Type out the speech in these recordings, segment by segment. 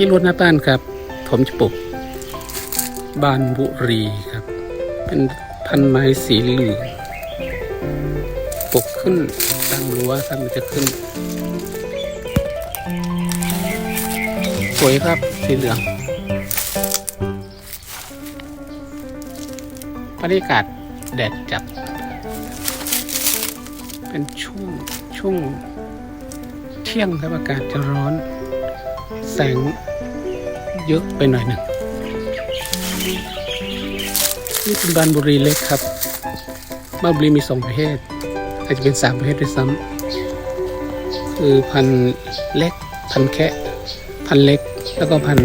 ที่รถหน้าบ้านครับ ผมจะปลูกบานบุรีครับ เป็นพันไม้สีเหลืองปลูกขึ้นตามรั้วครับมันจะขึ้น สวยครับสีเหลืองบรรยากาศแดดจัด เป็นช่วงช่วงเที่ยงครับอากาศจะร้อน แสงเยอะไปหน่อยหนึ่งนี่เป็นบานบุรีเล็กครับบานบุรีมีสองประเภทอาจจะเป็นสามประเภทด้วยซ้ำคือพันเล็ก พันแคะพันเล็ก แล้วก็พัน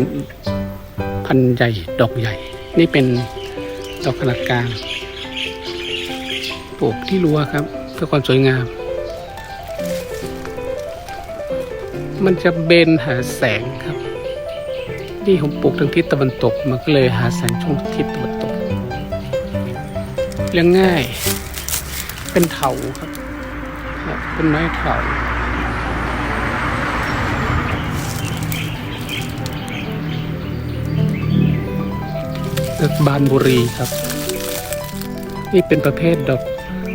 พันใหญ่ ดอกใหญ่ นี่เป็นดอกขนาดกลางปลูกที่รั้วครับ เพื่อความสวยงาม มันจะเบนหาแสงครับที่ผมปลูกทางทิศตะวันตก มันก็เลยหาแสงช่วงทิศตะวันตกเลี้ยงง่าย เป็นเถาครับครับเป็นไม้เถาดอกบานบุรีครับ นี่เป็นประเภทดอก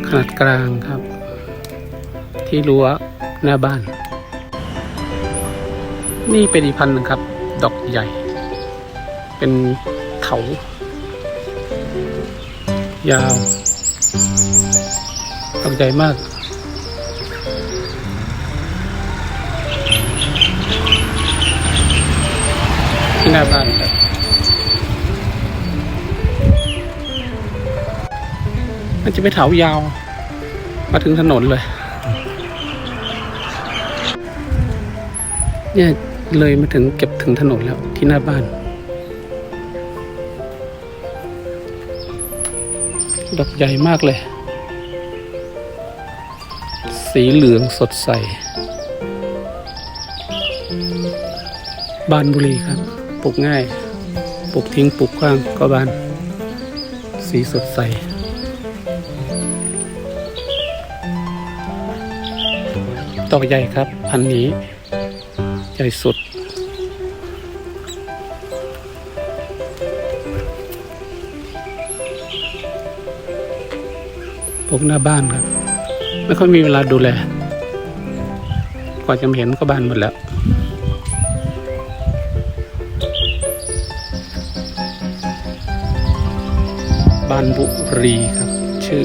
ขนาดกลางครับ ที่รั้วหน้าบ้าน นี่เป็นอีกพันธุ์หนึ่งครับ ดอกใหญ่ เป็นเถายาวดอกใหญ่มาก ที่หน้าบ้านครับมันจะไปนเถายาว มาถึงถนนเลย เนี่ย เลยมาถึงเก็บถึงถนนแล้วที่หน้าบ้าน ดอกใหญ่มากเลย สีเหลืองสดใส บานบุรีครับ ปลูกง่าย ปลูกทิ้งปลูกกว้างก็บาน สีสดใสดอกใหญ่ครับ พันนี้ ใหญ่สุดปลูกหน้าบ้านครับ ไม่ค่อยมีเวลาดูแล กว่าจะเห็นก็บานหมดแล้วบ้านบุรีครับ ชื่อ